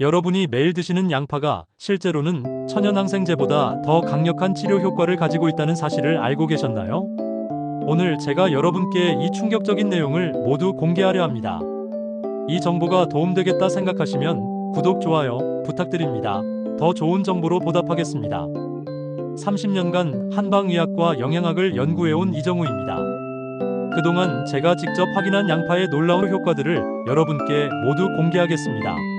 여러분이 매일 드시는 양파가 실제로는 천연항생제보다 더 강력한 치료 효과를 가지고 있다는 사실을 알고 계셨나요? 오늘 제가 여러분께 이 충격적인 내용을 모두 공개하려 합니다. 이 정보가 도움되겠다 생각하시면 구독, 좋아요 부탁드립니다. 더 좋은 정보로 보답하겠습니다. 30년간 한방의학과 영양학을 연구해온 이정우입니다. 그동안 제가 직접 확인한 양파의 놀라운 효과들을 여러분께 모두 공개하겠습니다.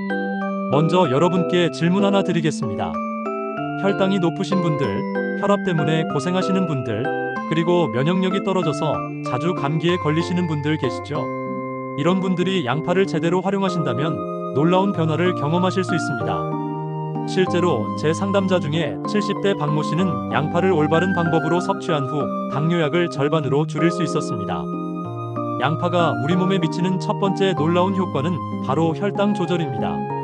먼저 여러분께 질문 하나 드리겠습니다. 혈당이 높으신 분들, 혈압 때문에 고생하시는 분들, 그리고 면역력이 떨어져서 자주 감기에 걸리시는 분들 계시죠? 이런 분들이 양파를 제대로 활용하신다면 놀라운 변화를 경험하실 수 있습니다. 실제로 제 상담자 중에 70대 박모 씨는 양파를 올바른 방법으로 섭취한 후 당뇨약을 절반으로 줄일 수 있었습니다. 양파가 우리 몸에 미치는 첫 번째 놀라운 효과는 바로 혈당 조절입니다.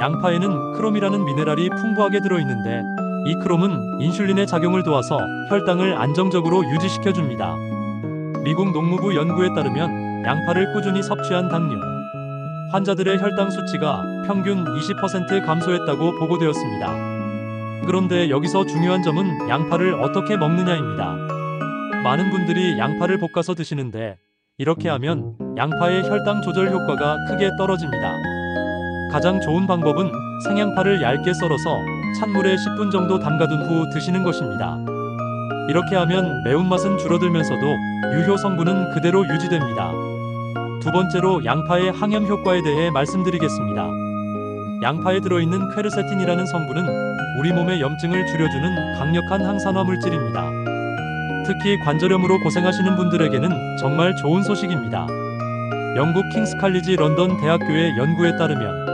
양파에는 크롬이라는 미네랄이 풍부하게 들어있는데 이 크롬은 인슐린의 작용을 도와서 혈당을 안정적으로 유지시켜 줍니다. 미국 농무부 연구에 따르면 양파를 꾸준히 섭취한 당뇨 환자들의 혈당 수치가 평균 20% 감소했다고 보고되었습니다. 그런데 여기서 중요한 점은 양파를 어떻게 먹느냐입니다. 많은 분들이 양파를 볶아서 드시는데 이렇게 하면 양파의 혈당 조절 효과가 크게 떨어집니다. 가장 좋은 방법은 생양파를 얇게 썰어서 찬물에 10분 정도 담가둔 후 드시는 것입니다. 이렇게 하면 매운맛은 줄어들면서도 유효 성분은 그대로 유지됩니다. 두 번째로 양파의 항염 효과에 대해 말씀드리겠습니다. 양파에 들어있는 퀘르세틴이라는 성분은 우리 몸의 염증을 줄여주는 강력한 항산화 물질입니다. 특히 관절염으로 고생하시는 분들에게는 정말 좋은 소식입니다. 영국 킹스 칼리지 런던 대학교의 연구에 따르면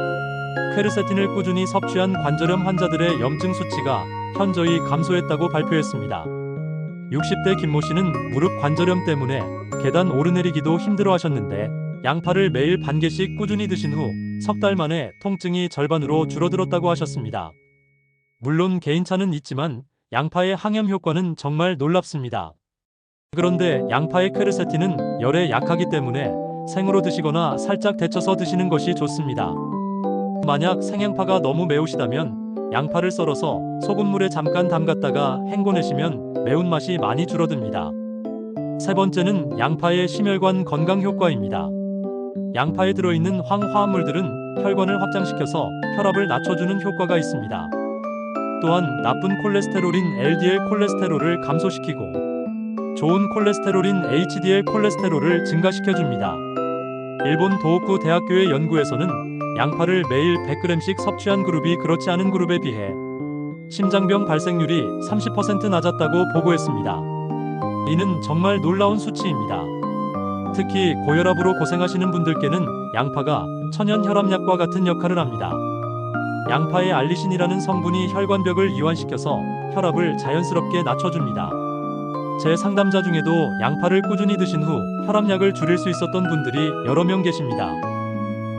퀘르세틴을 꾸준히 섭취한 관절염 환자들의 염증 수치가 현저히 감소했다고 발표했습니다. 60대 김모 씨는 무릎 관절염 때문에 계단 오르내리기도 힘들어 하셨는데 양파를 매일 반 개씩 꾸준히 드신 후 석 달 만에 통증이 절반으로 줄어들었다고 하셨습니다. 물론 개인차는 있지만 양파의 항염 효과는 정말 놀랍습니다. 그런데 양파의 퀘르세틴은 열에 약하기 때문에 생으로 드시거나 살짝 데쳐서 드시는 것이 좋습니다. 만약 생양파가 너무 매우시다면 양파를 썰어서 소금물에 잠깐 담갔다가 헹궈내시면 매운맛이 많이 줄어듭니다. 세 번째는 양파의 심혈관 건강 효과입니다. 양파에 들어있는 황화합물들은 혈관을 확장시켜서 혈압을 낮춰주는 효과가 있습니다. 또한 나쁜 콜레스테롤인 LDL 콜레스테롤을 감소시키고 좋은 콜레스테롤인 HDL 콜레스테롤을 증가시켜줍니다. 일본 도호쿠 대학교의 연구에서는 양파를 매일 100g씩 섭취한 그룹이 그렇지 않은 그룹에 비해 심장병 발생률이 30% 낮았다고 보고했습니다. 이는 정말 놀라운 수치입니다. 특히 고혈압으로 고생하시는 분들께는 양파가 천연 혈압약과 같은 역할을 합니다. 양파의 알리신이라는 성분이 혈관벽을 이완시켜서 혈압을 자연스럽게 낮춰줍니다. 제 상담자 중에도 양파를 꾸준히 드신 후 혈압약을 줄일 수 있었던 분들이 여러 명 계십니다.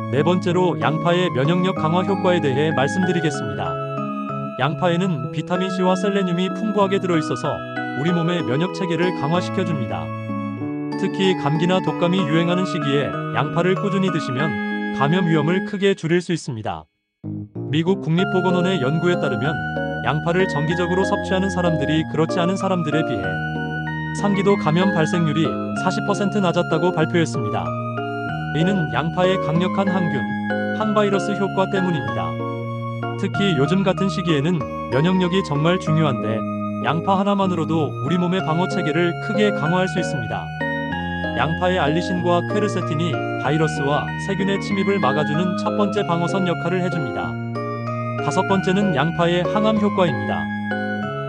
네 번째로 양파의 면역력 강화 효과에 대해 말씀드리겠습니다. 양파에는 비타민C와 셀레늄이 풍부하게 들어있어서 우리 몸의 면역 체계를 강화시켜 줍니다. 특히 감기나 독감이 유행하는 시기에 양파를 꾸준히 드시면 감염 위험을 크게 줄일 수 있습니다. 미국 국립보건원의 연구에 따르면 양파를 정기적으로 섭취하는 사람들이 그렇지 않은 사람들에 비해 상기도 감염 발생률이 40% 낮았다고 발표했습니다. 이는 양파의 강력한 항균, 항바이러스 효과 때문입니다. 특히 요즘 같은 시기에는 면역력이 정말 중요한데 양파 하나만으로도 우리 몸의 방어 체계를 크게 강화할 수 있습니다. 양파의 알리신과 퀘르세틴이 바이러스와 세균의 침입을 막아주는 첫 번째 방어선 역할을 해줍니다. 다섯 번째는 양파의 항암 효과입니다.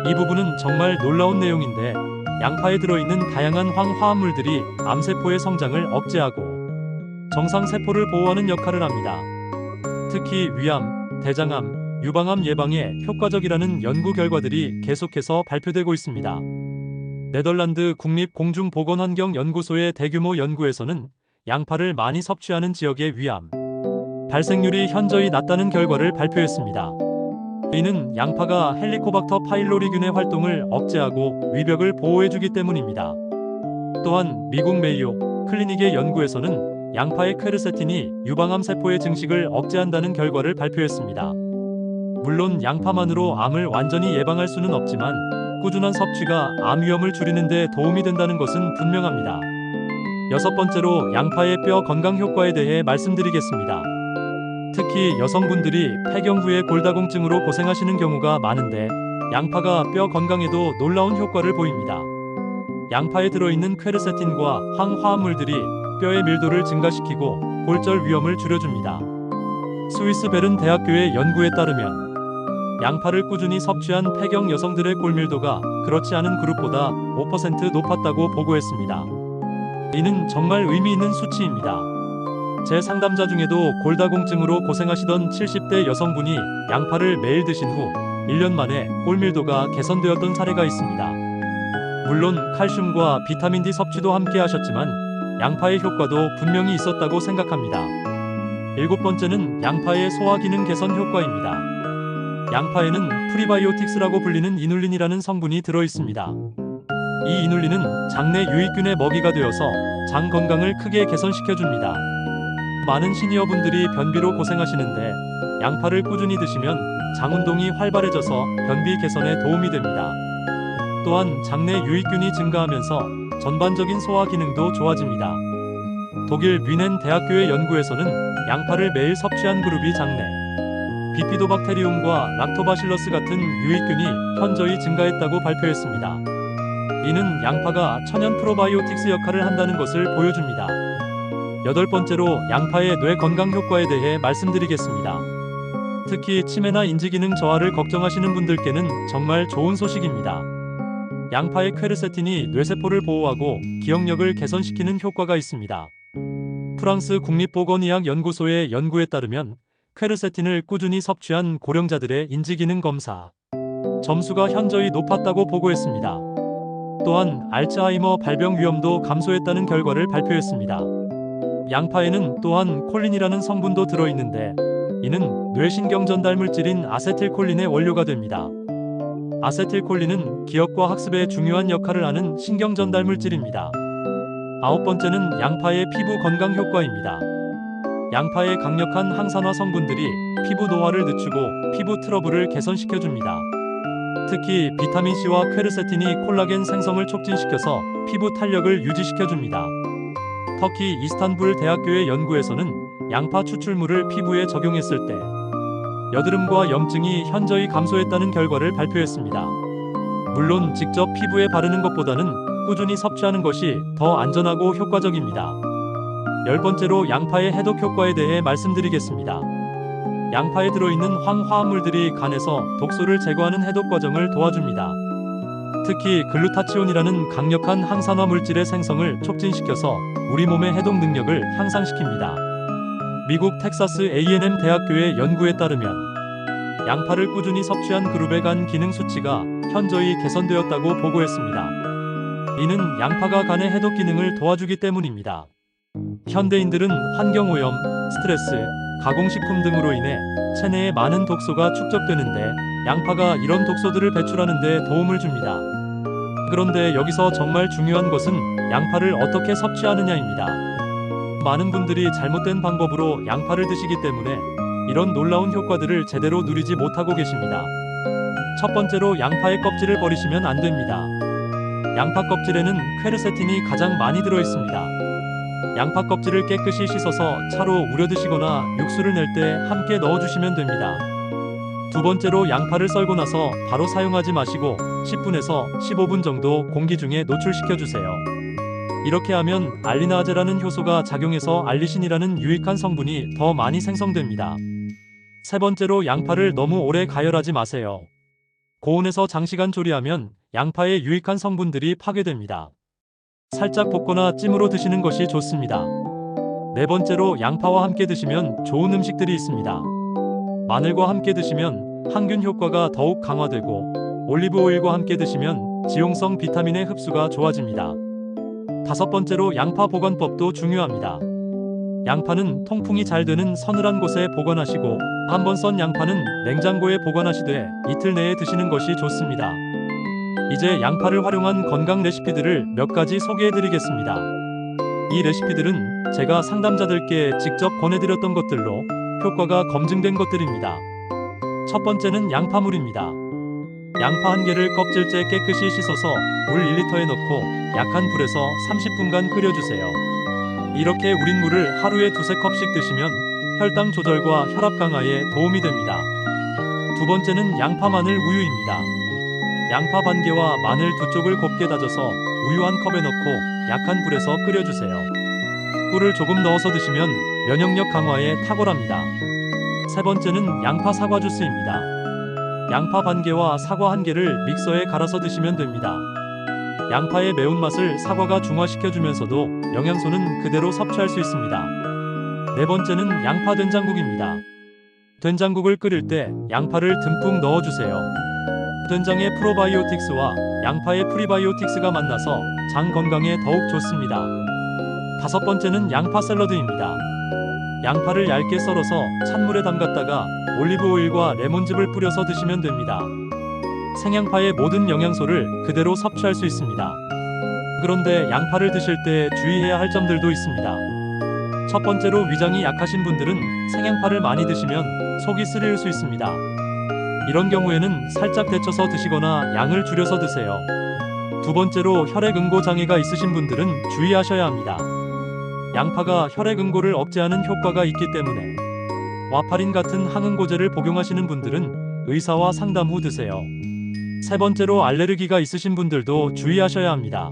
이 부분은 정말 놀라운 내용인데 양파에 들어있는 다양한 황화합물들이 암세포의 성장을 억제하고 정상 세포를 보호하는 역할을 합니다. 특히 위암, 대장암, 유방암 예방에 효과적이라는 연구 결과들이 계속해서 발표되고 있습니다. 네덜란드 국립공중보건환경연구소의 대규모 연구에서는 양파를 많이 섭취하는 지역의 위암 발생률이 현저히 낮다는 결과를 발표했습니다. 이는 양파가 헬리코박터 파일로리균의 활동을 억제하고 위벽을 보호해주기 때문입니다. 또한 미국 메이오 클리닉의 연구에서는 양파의 퀘르세틴이 유방암 세포의 증식을 억제한다는 결과를 발표했습니다. 물론 양파만으로 암을 완전히 예방할 수는 없지만 꾸준한 섭취가 암 위험을 줄이는 데 도움이 된다는 것은 분명합니다. 여섯 번째로 양파의 뼈 건강 효과에 대해 말씀드리겠습니다. 특히 여성분들이 폐경 후에 골다공증으로 고생하시는 경우가 많은데 양파가 뼈 건강에도 놀라운 효과를 보입니다. 양파에 들어있는 퀘르세틴과 황화합물들이 뼈의 밀도를 증가시키고 골절 위험을 줄여줍니다. 스위스 베른 대학교의 연구에 따르면 양파를 꾸준히 섭취한 폐경 여성들의 골밀도가 그렇지 않은 그룹보다 5% 높았다고 보고했습니다. 이는 정말 의미 있는 수치입니다. 제 상담자 중에도 골다공증으로 고생하시던 70대 여성분이 양파를 매일 드신 후 1년 만에 골밀도가 개선되었던 사례가 있습니다. 물론 칼슘과 비타민 D 섭취도 함께 하셨지만 양파의 효과도 분명히 있었다고 생각합니다. 일곱 번째는 양파의 소화 기능 개선 효과입니다. 양파에는 프리바이오틱스라고 불리는 이눌린이라는 성분이 들어 있습니다. 이 이눌린은 장내 유익균의 먹이가 되어서 장 건강을 크게 개선시켜 줍니다. 많은 시니어분들이 변비로 고생하시는데 양파를 꾸준히 드시면 장 운동이 활발해져서 변비 개선에 도움이 됩니다. 또한 장내 유익균이 증가하면서 전반적인 소화 기능도 좋아집니다. 독일 뮌헨 대학교의 연구에서는 양파를 매일 섭취한 그룹이 장내 비피도박테리움과 락토바실러스 같은 유익균이 현저히 증가했다고 발표했습니다. 이는 양파가 천연 프로바이오틱스 역할을 한다는 것을 보여줍니다. 여덟 번째로 양파의 뇌 건강 효과에 대해 말씀드리겠습니다. 특히 치매나 인지기능 저하를 걱정하시는 분들께는 정말 좋은 소식입니다. 양파의 퀘르세틴이 뇌세포를 보호하고 기억력을 개선시키는 효과가 있습니다. 프랑스 국립보건의학 연구소의 연구에 따르면 퀘르세틴을 꾸준히 섭취한 고령자들의 인지기능 검사 점수가 현저히 높았다고 보고했습니다. 또한 알츠하이머 발병 위험도 감소했다는 결과를 발표했습니다. 양파에는 또한 콜린이라는 성분도 들어있는데 이는 뇌신경 전달 물질인 아세틸콜린의 원료가 됩니다. 아세틸콜린은 기억과 학습에 중요한 역할을 하는 신경 전달 물질입니다. 아홉 번째는 양파의 피부 건강 효과입니다. 양파의 강력한 항산화 성분들이 피부 노화를 늦추고 피부 트러블을 개선시켜 줍니다. 특히 비타민 C와 퀘르세틴이 콜라겐 생성을 촉진시켜서 피부 탄력을 유지시켜 줍니다. 터키 이스탄불 대학교의 연구에서는 양파 추출물을 피부에 적용했을 때 여드름과 염증이 현저히 감소했다는 결과를 발표했습니다. 물론 직접 피부에 바르는 것보다는 꾸준히 섭취하는 것이 더 안전하고 효과적입니다. 열 번째로 양파의 해독 효과에 대해 말씀드리겠습니다. 양파에 들어있는 황화합물들이 간에서 독소를 제거하는 해독 과정을 도와줍니다. 특히 글루타치온이라는 강력한 항산화 물질의 생성을 촉진시켜서 우리 몸의 해독 능력을 향상시킵니다. 미국 텍사스 A&M 대학교의 연구에 따르면 양파를 꾸준히 섭취한 그룹의 간 기능 수치가 현저히 개선되었다고 보고했습니다. 이는 양파가 간의 해독 기능을 도와주기 때문입니다. 현대인들은 환경 오염, 스트레스, 가공식품 등으로 인해 체내에 많은 독소가 축적되는데 양파가 이런 독소들을 배출하는 데 도움을 줍니다. 그런데 여기서 정말 중요한 것은 양파를 어떻게 섭취하느냐입니다. 많은 분들이 잘못된 방법으로 양파를 드시기 때문에 이런 놀라운 효과들을 제대로 누리지 못하고 계십니다. 첫 번째로 양파의 껍질을 버리시면 안 됩니다. 양파 껍질에는 퀘르세틴이 가장 많이 들어 있습니다. 양파 껍질을 깨끗이 씻어서 차로 우려 드시거나 육수를 낼 때 함께 넣어 주시면 됩니다. 두 번째로 양파를 썰고 나서 바로 사용하지 마시고 10분에서 15분 정도 공기 중에 노출시켜 주세요. 이렇게 하면 알리나제라는 효소가 작용해서 알리신이라는 유익한 성분이 더 많이 생성됩니다. 세 번째로 양파를 너무 오래 가열하지 마세요. 고온에서 장시간 조리하면 양파의 유익한 성분들이 파괴됩니다. 살짝 볶거나 찜으로 드시는 것이 좋습니다. 네 번째로 양파와 함께 드시면 좋은 음식들이 있습니다. 마늘과 함께 드시면 항균 효과가 더욱 강화되고 올리브 오일과 함께 드시면 지용성 비타민의 흡수가 좋아집니다. 다섯 번째로 양파 보관법도 중요합니다. 양파는 통풍이 잘 되는 서늘한 곳에 보관하시고 한 번 썬 양파는 냉장고에 보관하시되 이틀 내에 드시는 것이 좋습니다. 이제 양파를 활용한 건강 레시피들을 몇 가지 소개해 드리겠습니다. 이 레시피들은 제가 상담자들께 직접 권해드렸던 것들로 효과가 검증된 것들입니다. 첫 번째는 양파물입니다. 양파 한 개를 껍질째 깨끗이 씻어서 물 1리터에 넣고 약한 불에서 30분간 끓여주세요. 이렇게 우린 물을 하루에 두세 컵씩 드시면 혈당 조절과 혈압 강화에 도움이 됩니다. 두 번째는 양파 마늘 우유입니다. 양파 반 개와 마늘 두 쪽을 곱게 다져서 우유 한 컵에 넣고 약한 불에서 끓여주세요. 꿀을 조금 넣어서 드시면 면역력 강화에 탁월합니다. 세 번째는 양파 사과 주스입니다. 양파 반 개와 사과 한 개를 믹서에 갈아서 드시면 됩니다. 양파의 매운맛을 사과가 중화시켜주면서도 영양소는 그대로 섭취할 수 있습니다. 네 번째는 양파 된장국입니다. 된장국을 끓일 때 양파를 듬뿍 넣어주세요. 된장의 프로바이오틱스와 양파의 프리바이오틱스가 만나서 장 건강에 더욱 좋습니다. 다섯 번째는 양파 샐러드입니다. 양파를 얇게 썰어서 찬물에 담갔다가 올리브 오일과 레몬즙을 뿌려서 드시면 됩니다. 생양파의 모든 영양소를 그대로 섭취할 수 있습니다. 그런데 양파를 드실 때 주의해야 할 점들도 있습니다. 첫 번째로 위장이 약하신 분들은 생양파를 많이 드시면 속이 쓰릴 수 있습니다. 이런 경우에는 살짝 데쳐서 드시거나 양을 줄여서 드세요. 두 번째로 혈액 응고 장애가 있으신 분들은 주의하셔야 합니다. 양파가 혈액 응고를 억제하는 효과가 있기 때문에 와파린 같은 항응고제를 복용하시는 분들은 의사와 상담 후 드세요. 세 번째로 알레르기가 있으신 분들도 주의하셔야 합니다.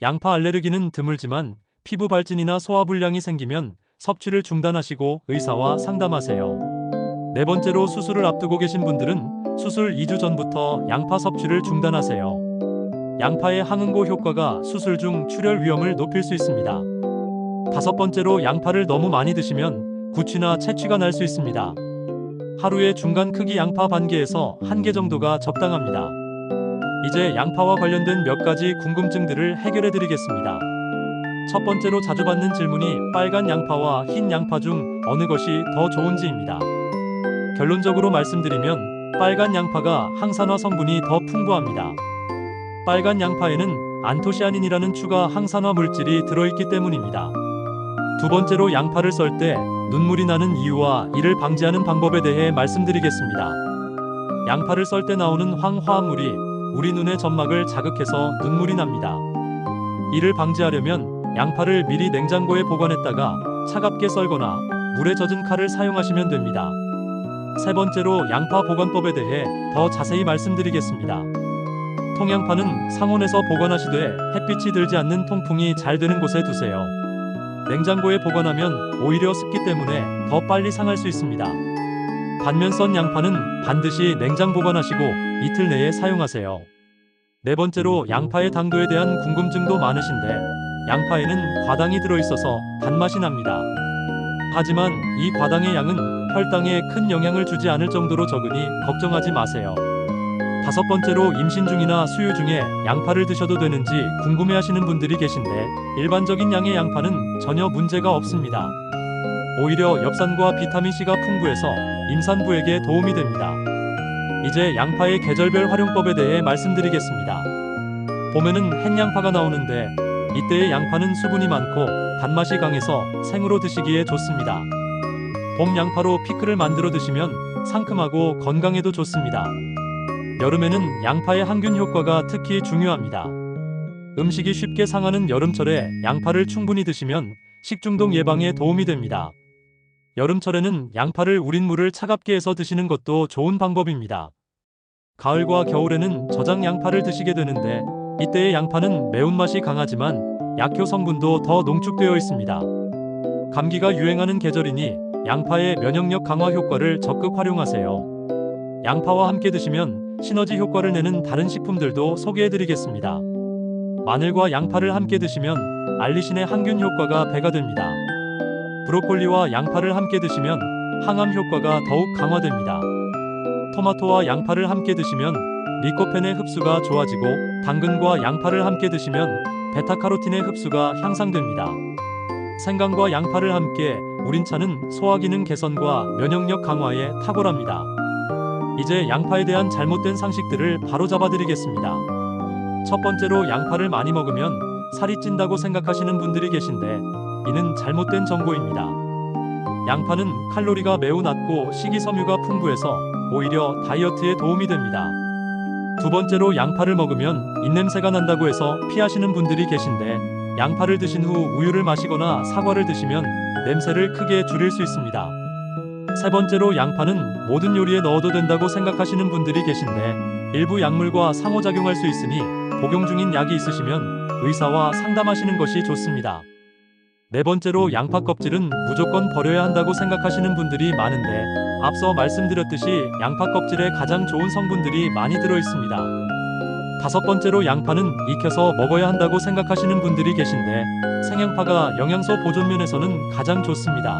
양파 알레르기는 드물지만 피부 발진이나 소화불량이 생기면 섭취를 중단하시고 의사와 상담하세요. 네 번째로 수술을 앞두고 계신 분들은 수술 2주 전부터 양파 섭취를 중단하세요. 양파의 항응고 효과가 수술 중 출혈 위험을 높일 수 있습니다. 다섯 번째로 양파를 너무 많이 드시면 구취나 채취가 날 수 있습니다. 하루에 중간 크기 양파 반 개에서 한 개 정도가 적당합니다. 이제 양파와 관련된 몇 가지 궁금증들을 해결해 드리겠습니다. 첫 번째로 자주 받는 질문이 빨간 양파와 흰 양파 중 어느 것이 더 좋은지입니다. 결론적으로 말씀드리면 빨간 양파가 항산화 성분이 더 풍부합니다. 빨간 양파에는 안토시아닌이라는 추가 항산화 물질이 들어있기 때문입니다. 두 번째로 양파를 썰 때 눈물이 나는 이유와 이를 방지하는 방법에 대해 말씀드리겠습니다. 양파를 썰 때 나오는 황화물이 우리 눈의 점막을 자극해서 눈물이 납니다. 이를 방지하려면 양파를 미리 냉장고에 보관했다가 차갑게 썰거나 물에 젖은 칼을 사용하시면 됩니다. 세 번째로 양파 보관법에 대해 더 자세히 말씀드리겠습니다. 통양파는 상온에서 보관하시되 햇빛이 들지 않는 통풍이 잘 되는 곳에 두세요. 냉장고에 보관하면 오히려 습기 때문에 더 빨리 상할 수 있습니다. 반면 썬 양파는 반드시 냉장 보관하시고 이틀 내에 사용하세요. 네 번째로 양파의 당도에 대한 궁금증도 많으신데 양파에는 과당이 들어있어서 단맛이 납니다. 하지만 이 과당의 양은 혈당에 큰 영향을 주지 않을 정도로 적으니 걱정하지 마세요. 다섯 번째로 임신 중이나 수유 중에 양파를 드셔도 되는지 궁금해하시는 분들이 계신데 일반적인 양의 양파는 전혀 문제가 없습니다. 오히려 엽산과 비타민C가 풍부해서 임산부에게 도움이 됩니다. 이제 양파의 계절별 활용법에 대해 말씀드리겠습니다. 봄에는 햇양파가 나오는데 이때의 양파는 수분이 많고 단맛이 강해서 생으로 드시기에 좋습니다. 봄 양파로 피클을 만들어 드시면 상큼하고 건강에도 좋습니다. 여름에는 양파의 항균 효과가 특히 중요합니다. 음식이 쉽게 상하는 여름철에 양파를 충분히 드시면 식중독 예방에 도움이 됩니다. 여름철에는 양파를 우린 물을 차갑게 해서 드시는 것도 좋은 방법입니다. 가을과 겨울에는 저장 양파를 드시게 되는데 이때의 양파는 매운맛이 강하지만 약효 성분도 더 농축되어 있습니다. 감기가 유행하는 계절이니 양파의 면역력 강화 효과를 적극 활용하세요. 양파와 함께 드시면 시너지 효과를 내는 다른 식품들도 소개해 드리겠습니다. 마늘과 양파를 함께 드시면 알리신의 항균 효과가 배가 됩니다. 브로콜리와 양파를 함께 드시면 항암 효과가 더욱 강화됩니다. 토마토와 양파를 함께 드시면 리코펜의 흡수가 좋아지고 당근과 양파를 함께 드시면 베타카로틴의 흡수가 향상됩니다. 생강과 양파를 함께 우린 차는 소화 기능 개선과 면역력 강화에 탁월합니다. 이제 양파에 대한 잘못된 상식들을 바로 잡아드리겠습니다. 첫 번째로 양파를 많이 먹으면 살이 찐다고 생각하시는 분들이 계신데 이는 잘못된 정보입니다. 양파는 칼로리가 매우 낮고 식이섬유가 풍부해서 오히려 다이어트에 도움이 됩니다. 두 번째로 양파를 먹으면 입냄새가 난다고 해서 피하시는 분들이 계신데 양파를 드신 후 우유를 마시거나 사과를 드시면 냄새를 크게 줄일 수 있습니다. 세 번째로 양파는 모든 요리에 넣어도 된다고 생각하시는 분들이 계신데 일부 약물과 상호작용할 수 있으니 복용 중인 약이 있으시면 의사와 상담하시는 것이 좋습니다. 네 번째로 양파 껍질은 무조건 버려야 한다고 생각하시는 분들이 많은데 앞서 말씀드렸듯이 양파 껍질에 가장 좋은 성분들이 많이 들어 있습니다. 다섯 번째로 양파는 익혀서 먹어야 한다고 생각하시는 분들이 계신데 생양파가 영양소 보존 면에서는 가장 좋습니다.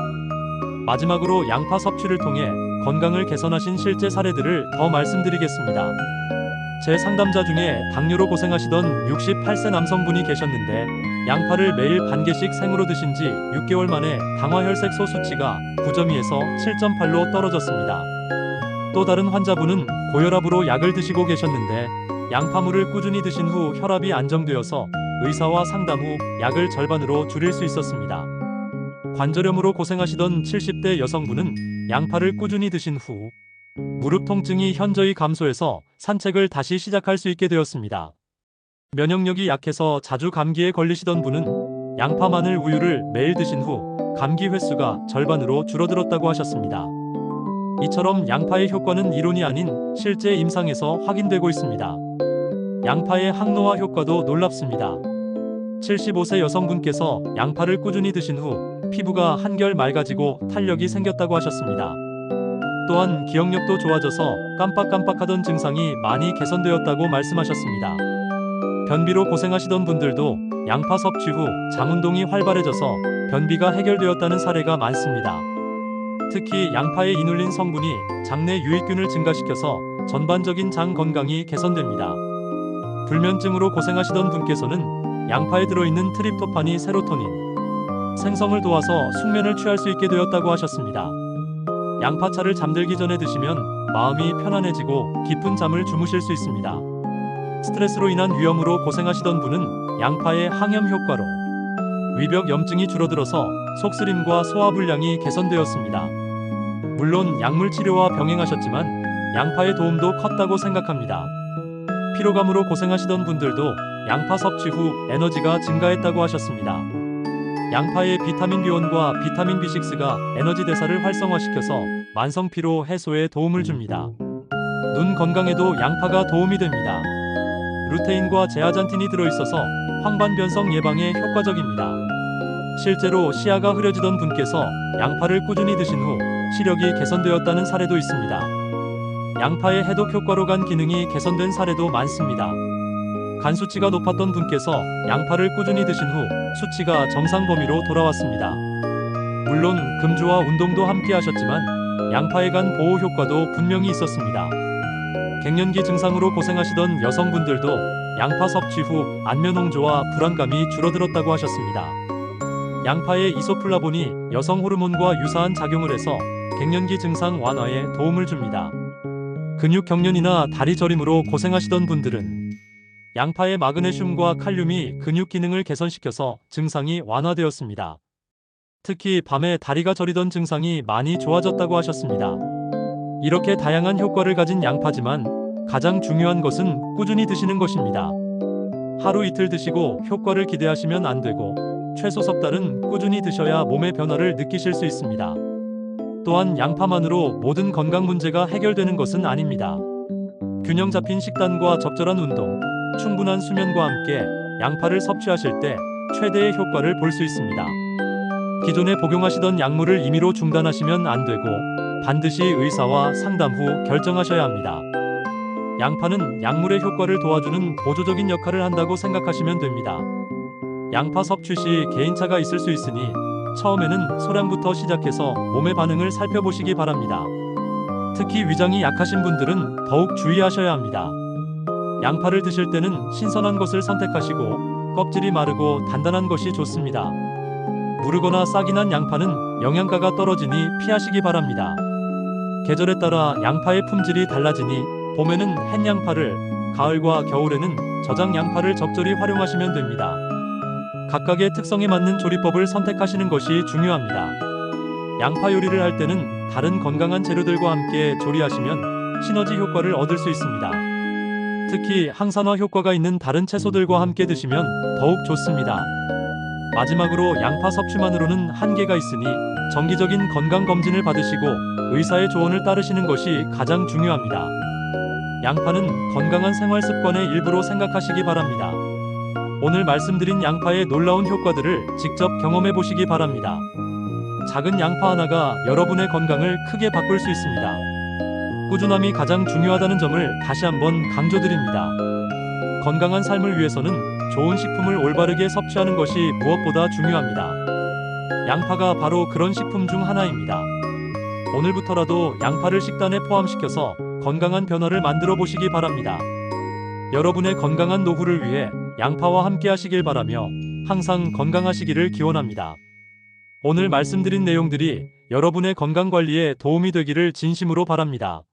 마지막으로 양파 섭취를 통해 건강을 개선하신 실제 사례들을 더 말씀드리겠습니다. 제 상담자 중에 당뇨로 고생하시던 68세 남성분이 계셨는데 양파를 매일 반 개씩 생으로 드신 지 6개월 만에 당화혈색소 수치가 9.2에서 7.8로 떨어졌습니다. 또 다른 환자분은 고혈압으로 약을 드시고 계셨는데 양파물을 꾸준히 드신 후 혈압이 안정되어서 의사와 상담 후 약을 절반으로 줄일 수 있었습니다. 관절염으로 고생하시던 70대 여성분은 양파를 꾸준히 드신 후 무릎 통증이 현저히 감소해서 산책을 다시 시작할 수 있게 되었습니다. 면역력이 약해서 자주 감기에 걸리시던 분은 양파 마늘 우유를 매일 드신 후 감기 횟수가 절반으로 줄어들었다고 하셨습니다. 이처럼 양파의 효과는 이론이 아닌 실제 임상에서 확인되고 있습니다. 양파의 항노화 효과도 놀랍습니다. 75세 여성분께서 양파를 꾸준히 드신 후 피부가 한결 맑아지고 탄력이 생겼다고 하셨습니다. 또한 기억력도 좋아져서 깜빡깜빡하던 증상이 많이 개선되었다고 말씀하셨습니다. 변비로 고생하시던 분들도 양파 섭취 후 장운동이 활발해져서 변비가 해결되었다는 사례가 많습니다. 특히 양파의 이눌린 성분이 장내 유익균을 증가시켜서 전반적인 장 건강이 개선됩니다. 불면증으로 고생하시던 분께서는 양파에 들어있는 트립토판이 세로토닌 생성을 도와서 숙면을 취할 수 있게 되었다고 하셨습니다. 양파차를 잠들기 전에 드시면 마음이 편안해지고 깊은 잠을 주무실 수 있습니다. 스트레스로 인한 위염으로 고생하시던 분은 양파의 항염 효과로 위벽 염증이 줄어들어서 속쓰림과 소화 불량이 개선되었습니다. 물론 약물 치료와 병행하셨지만 양파의 도움도 컸다고 생각합니다. 피로감으로 고생하시던 분들도 양파 섭취 후 에너지가 증가했다고 하셨습니다. 양파의 비타민 B1과 비타민 B6가 에너지 대사를 활성화시켜서 만성 피로 해소에 도움을 줍니다. 눈 건강에도 양파가 도움이 됩니다. 루테인과 제아잔틴이 들어있어서 황반변성 예방에 효과적입니다. 실제로 시야가 흐려지던 분께서 양파를 꾸준히 드신 후 시력이 개선되었다는 사례도 있습니다. 양파의 해독 효과로 간 기능이 개선된 사례도 많습니다. 간 수치가 높았던 분께서 양파를 꾸준히 드신 후 수치가 정상 범위로 돌아왔습니다. 물론 금주와 운동도 함께 하셨지만 양파의 간 보호 효과도 분명히 있었습니다. 갱년기 증상으로 고생하시던 여성분들도 양파 섭취 후 안면 홍조와 불안감이 줄어들었다고 하셨습니다. 양파의 이소플라본이 여성 호르몬과 유사한 작용을 해서 갱년기 증상 완화에 도움을 줍니다. 근육 경련이나 다리 저림으로 고생하시던 분들은 양파의 마그네슘과 칼륨이 근육 기능을 개선시켜서 증상이 완화되었습니다. 특히 밤에 다리가 저리던 증상이 많이 좋아졌다고 하셨습니다. 이렇게 다양한 효과를 가진 양파지만 가장 중요한 것은 꾸준히 드시는 것입니다. 하루 이틀 드시고 효과를 기대하시면 안 되고 최소 석 달은 꾸준히 드셔야 몸의 변화를 느끼실 수 있습니다. 또한 양파만으로 모든 건강 문제가 해결되는 것은 아닙니다. 균형 잡힌 식단과 적절한 운동, 충분한 수면과 함께 양파를 섭취하실 때 최대의 효과를 볼 수 있습니다. 기존에 복용하시던 약물을 임의로 중단하시면 안 되고 반드시 의사와 상담 후 결정하셔야 합니다. 양파는 약물의 효과를 도와주는 보조적인 역할을 한다고 생각하시면 됩니다. 양파 섭취 시 개인차가 있을 수 있으니 처음에는 소량부터 시작해서 몸의 반응을 살펴보시기 바랍니다. 특히 위장이 약하신 분들은 더욱 주의하셔야 합니다. 양파를 드실 때는 신선한 것을 선택하시고 껍질이 마르고 단단한 것이 좋습니다. 무르거나 싹이 난 양파는 영양가가 떨어지니 피하시기 바랍니다. 계절에 따라 양파의 품질이 달라지니 봄에는 햇 양파를, 가을과 겨울에는 저장 양파를 적절히 활용하시면 됩니다. 각각의 특성에 맞는 조리법을 선택하시는 것이 중요합니다. 양파 요리를 할 때는 다른 건강한 재료들과 함께 조리하시면 시너지 효과를 얻을 수 있습니다. 특히 항산화 효과가 있는 다른 채소들과 함께 드시면 더욱 좋습니다. 마지막으로 양파 섭취만으로는 한계가 있으니 정기적인 건강 검진을 받으시고 의사의 조언을 따르시는 것이 가장 중요합니다. 양파는 건강한 생활 습관의 일부로 생각하시기 바랍니다. 오늘 말씀드린 양파의 놀라운 효과들을 직접 경험해 보시기 바랍니다. 작은 양파 하나가 여러분의 건강을 크게 바꿀 수 있습니다. 꾸준함이 가장 중요하다는 점을 다시 한번 강조드립니다. 건강한 삶을 위해서는 좋은 식품을 올바르게 섭취하는 것이 무엇보다 중요합니다. 양파가 바로 그런 식품 중 하나입니다. 오늘부터라도 양파를 식단에 포함시켜서 건강한 변화를 만들어 보시기 바랍니다. 여러분의 건강한 노후를 위해 양파와 함께 하시길 바라며 항상 건강하시기를 기원합니다. 오늘 말씀드린 내용들이 여러분의 건강 관리에 도움이 되기를 진심으로 바랍니다.